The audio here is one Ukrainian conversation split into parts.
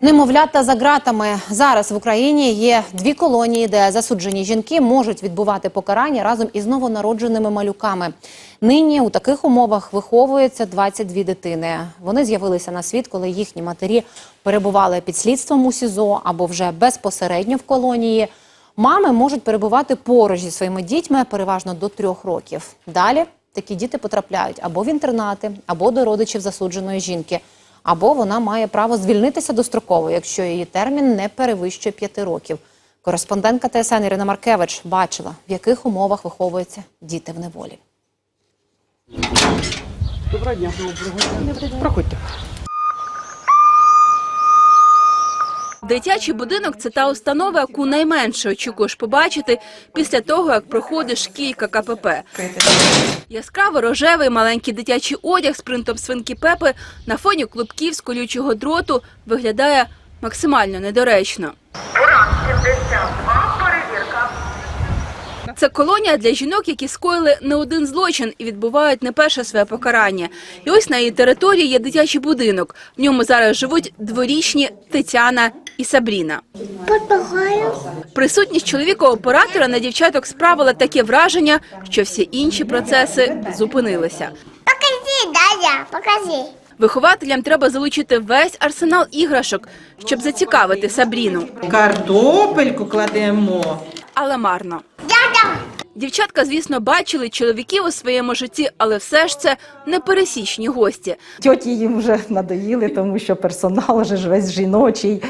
Немовлята за ґратами зараз в Україні є дві колонії, де засуджені жінки можуть відбувати покарання разом із новонародженими малюками. Нині у таких умовах виховується 22 дитини. Вони з'явилися на світ, коли їхні матері перебували під слідством у СІЗО або вже безпосередньо в колонії. Мами можуть перебувати поруч зі своїми дітьми переважно до трьох років. Далі такі діти потрапляють або в інтернати, або до родичів засудженої жінки або вона має право звільнитися достроково, якщо її термін не перевищує п'яти років. Кореспондентка ТСН Ірина Маркевич бачила, в яких умовах виховуються діти в неволі. Доброго дня. Проходьте. Дитячий будинок це та установа, яку найменше очікуєш побачити після того, як проходиш кілька КПП. Яскраво рожевий маленький дитячий одяг з принтом свинки Пепи на фоні клубків з колючого дроту виглядає максимально недоречно. Ура, 72, перевірка. Це колонія для жінок, які скоїли не один злочин і відбувають не перше своє покарання. І ось на її території є дитячий будинок. В ньому зараз живуть дворічні Тетяна і Сабріна. Присутність чоловіка-оператора на дівчаток справила таке враження, що всі інші процеси зупинилися. Покажи, Дадя, покажи. Вихователям треба залучити весь арсенал іграшок, щоб зацікавити Сабріну, Картопельку кладемо. але марно. Дівчатка, звісно, бачили чоловіків у своєму житті, але все ж це непересічні гості. Тьоті їм вже надоїли, тому що персонал вже ж весь жіночий.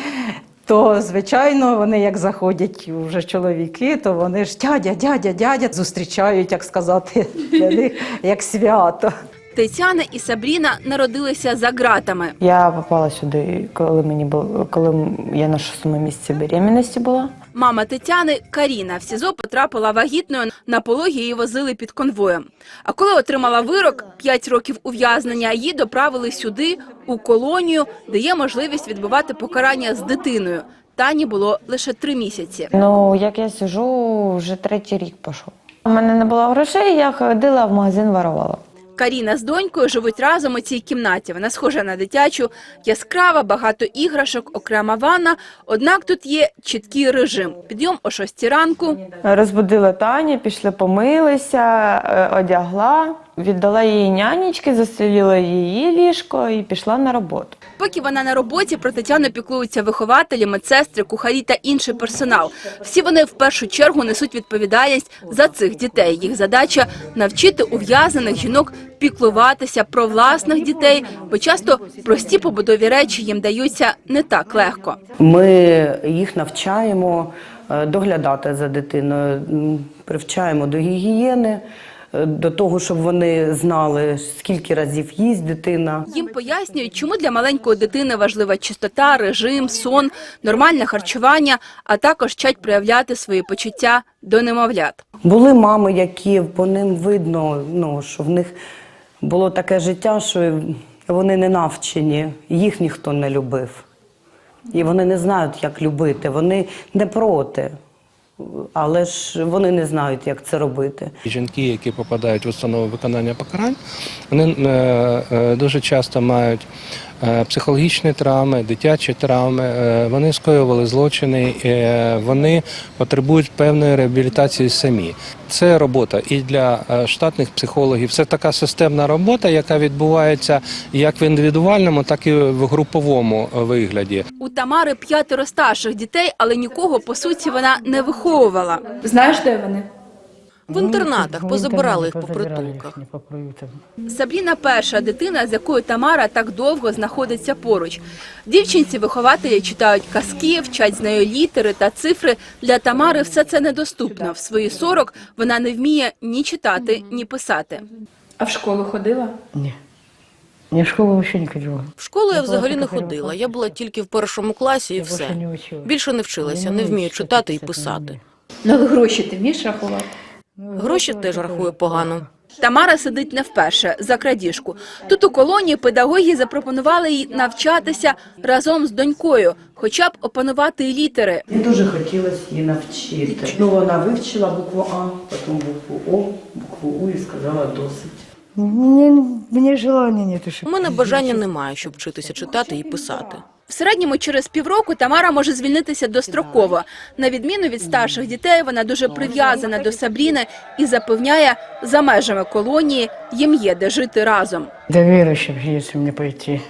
То, звичайно, вони як заходять вже чоловіки, то вони ж дядя, дядя, дядя зустрічають, як сказати, для них як свято. Тетяна і Сабріна народилися за ґратами. Я попала сюди, коли мені було, коли я на шостому місяці беременності була. Мама Тетяни Каріна в СІЗО потрапила вагітною. На пологі її возили під конвоєм. А коли отримала вирок 5 років ув'язнення, її доправили сюди, у колонію, де є можливість відбувати покарання з дитиною. Тані було лише три місяці. Ну, як я сижу, вже третій рік пішов. У мене не було грошей, я ходила в магазин воровала. Каріна з донькою живуть разом у цій кімнаті. Вона схожа на дитячу, яскрава, багато іграшок, окрема ванна. Однак тут є чіткий режим: підйом о 6 ранку, Розбудила Таню, пішли помилися, е, одягла, віддала її нянечки, застелила її ліжко і пішла на роботу. Поки вона на роботі, про Тетяну піклуються вихователі, медсестри, кухарі та інший персонал. Всі вони в першу чергу несуть відповідальність за цих дітей. Їх задача навчити ув'язнених жінок піклуватися про власних дітей, бо часто прості побудові речі їм даються не так легко. Ми їх навчаємо е, доглядати за дитиною, привчаємо до гігієни, до того, щоб вони знали, скільки разів їсть дитина. Їм пояснюють, чому для маленької дитини важлива чистота, режим, сон, нормальне харчування, а також вчать проявляти свої почуття до немовлят. Були мами, які по ним видно, ну, що в них було таке життя, що вони не навчені, їх ніхто не любив. І вони не знають, як любити. Вони не проти, але ж вони не знають, як це робити. Жінки, які попадають в установу виконання покарань, вони е, е, дуже часто мають психологічні травми, дитячі травми, е, вони скоювали злочини, е, вони потребують певної реабілітації самі. Це робота і для е, штатних психологів. Це така системна робота, яка відбувається як в індивідуальному, так і в груповому е, вигляді. У Тамари п'ятеро старших дітей, але нікого по суті вона не виховувала. Знаєш, де вони? В інтернатах, позабирали їх по притулках. Сабріна перша дитина, з якою Тамара так довго знаходиться поруч. Дівчинці вихователі читають казки, вчать з нею літери та цифри. Для Тамари все це недоступно. В свої 40 вона не вміє ні читати, ні писати. А в школу ходила? Ні. Я в школу взагалі не ходила. В школу я Я взагалі не ходила. Я була тільки в першому класі і все. Більше не вчилася, не вмію читати і писати. Ну, але гроші ти вмієш рахувати? Гроші теж рахую погано. Тамара сидить не вперше за крадіжку. Тут у колонії педагоги запропонували їй навчатися разом з донькою, хоча б опанувати літери. Мені дуже хотілося її навчити. Ну, вона вивчила букву А, потім букву О, букву У і сказала досить. Мені, мені желання не У мене бажання немає, щоб вчитися читати і писати. В середньому через півроку Тамара може звільнитися достроково. На відміну від старших дітей, вона дуже прив'язана до Сабріни і запевняє, за межами колонії їм є де жити разом. До віруючих, якщо мені пойти.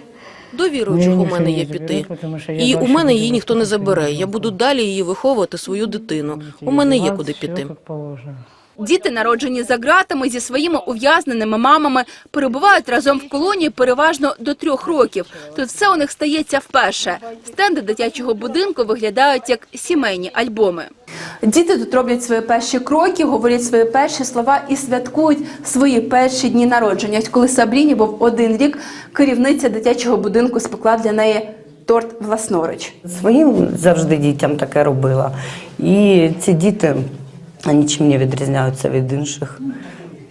До віруючих у мене є піти. І у мене її ніхто не забере. Я буду далі її виховувати свою дитину. У мене є куди піти. Діти, народжені за ґратами зі своїми ув'язненими мамами, перебувають разом в колонії переважно до трьох років. Тут все у них стається вперше. Стенди дитячого будинку виглядають як сімейні альбоми. Діти тут роблять свої перші кроки, говорять свої перші слова і святкують свої перші дні народження. Коли Сабріні був один рік, керівниця дитячого будинку спекла для неї торт власноруч. Своїм завжди дітям таке робила. І ці діти нічим не відрізняються від інших.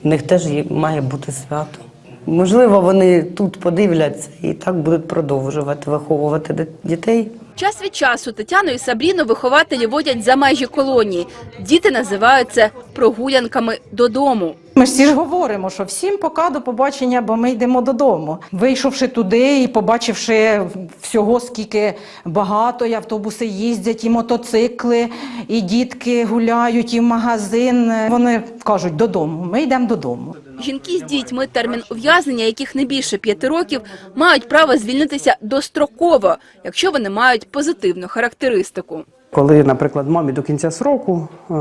В них теж має бути свято. Можливо, вони тут подивляться і так будуть продовжувати виховувати дітей. Час від часу Тетяну і Сабріну вихователі водять за межі колонії. Діти називають це прогулянками додому. Ми ж всі ж говоримо, що всім пока до побачення, бо ми йдемо додому. Вийшовши туди і побачивши всього, скільки багато, і автобуси їздять, і мотоцикли, і дітки гуляють, і в магазин. Вони кажуть додому. Ми йдемо додому. Жінки з дітьми, термін ув'язнення, яких не більше п'яти років, мають право звільнитися достроково, якщо вони мають позитивну характеристику. Коли, наприклад, мамі до кінця сроку е,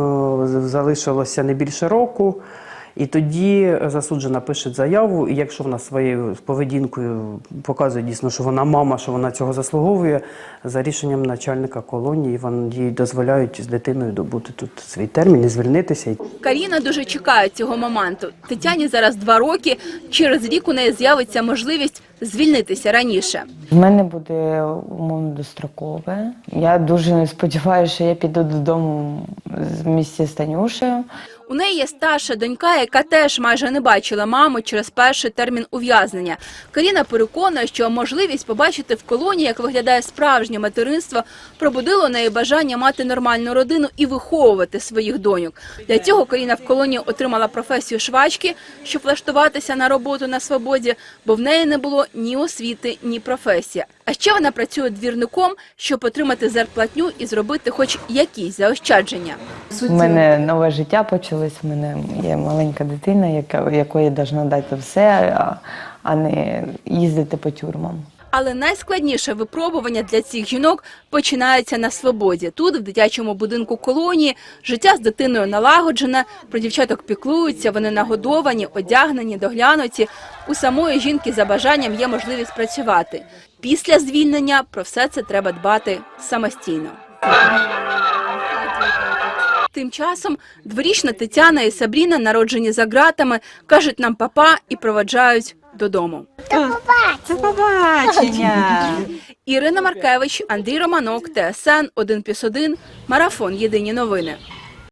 залишилося не більше року, і тоді засуджена пише заяву, і якщо вона своєю поведінкою показує дійсно, що вона мама, що вона цього заслуговує, за рішенням начальника колонії вони їй дозволяють з дитиною добути тут свій термін і звільнитися. Каріна дуже чекає цього моменту. Тетяні зараз два роки. Через рік у неї з'явиться можливість звільнитися раніше. В мене буде умовно дострокове. Я дуже сподіваюся, що я піду додому з місця з Танюшею. Неї є старша донька, яка теж майже не бачила маму через перший термін ув'язнення. Каріна переконує, що можливість побачити в колонії, як виглядає справжнє материнство, пробудило неї бажання мати нормальну родину і виховувати своїх доньок. Для цього Каріна в колонії отримала професію швачки, щоб влаштуватися на роботу на свободі, бо в неї не було ні освіти, ні професії. А ще вона працює двірником, щоб отримати зарплатню і зробити хоч якісь заощадження. У мене нове життя почалось. У мене є маленька дитина, яка якої повинна дати все, а, а не їздити по тюрмам. Але найскладніше випробування для цих жінок починається на свободі. Тут, в дитячому будинку колонії, життя з дитиною налагоджене, про дівчаток піклуються, вони нагодовані, одягнені, доглянуті. У самої жінки за бажанням є можливість працювати. Після звільнення про все це треба дбати самостійно. Тим часом дворічна Тетяна і Сабріна, народжені за ґратами, кажуть нам папа і проваджають додому. До побачення. Ірина Маркевич, Андрій Романок, ТСН 1+,1, Марафон. Єдині новини.